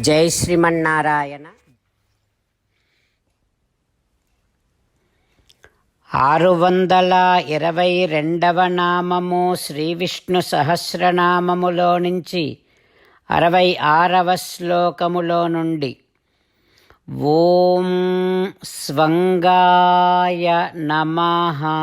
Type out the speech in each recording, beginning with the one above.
జై శ్రీమన్నారాయణ. ఆరు వందల ఇరవై రెండవ నామము శ్రీ విష్ణు సహస్రనామములో నుంచి అరవై ఆరవ శ్లోకములో నుండి ఓం స్వంగాయ నమహా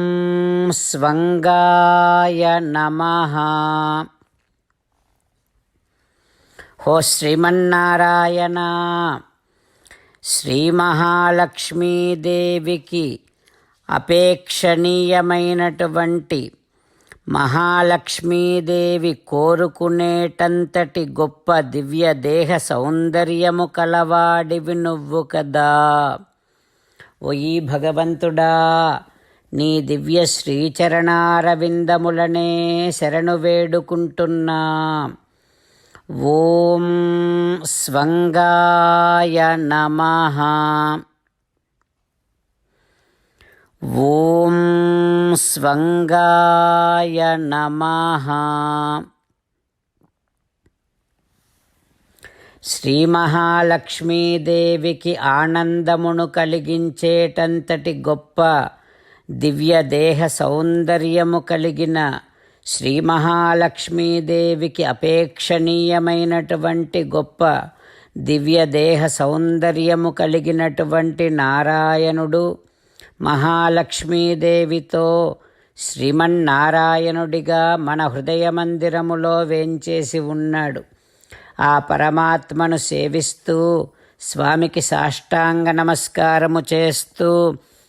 స్వంగాయ నమ. హో శ్రీమన్నారాయణ శ్రీ మహాలక్ష్మీదేవికి అపేక్షణీయమైనటువంటి మహాలక్ష్మీదేవి కోరుకునేటంతటి గొప్ప దివ్య దేహ సౌందర్యము కలవాడివి నువ్వు కదా. ఓ ఈ భగవంతుడా నీ దివ్య శ్రీచరణారవిందములనే శరణు వేడుకుంటున్నా. ఓం స్వంగాయ నమ. ఓం స్వంగాయ నమ. శ్రీ మహాలక్ష్మీదేవికి ఆనందమును కలిగించేటంతటి గొప్ప దివ్య దేహ సౌందర్యము కలిగిన శ్రీ మహాలక్ష్మీదేవికి అపేక్షణీయమైనటువంటి గొప్ప దివ్య దేహ సౌందర్యము కలిగినటువంటి నారాయణుడు మహాలక్ష్మీదేవితో శ్రీమన్నారాయణుడిగా మన హృదయ మందిరములో వేంచేసి ఉన్నాడు. ఆ పరమాత్మను సేవిస్తూ స్వామికి సాష్టాంగ నమస్కారము చేస్తూ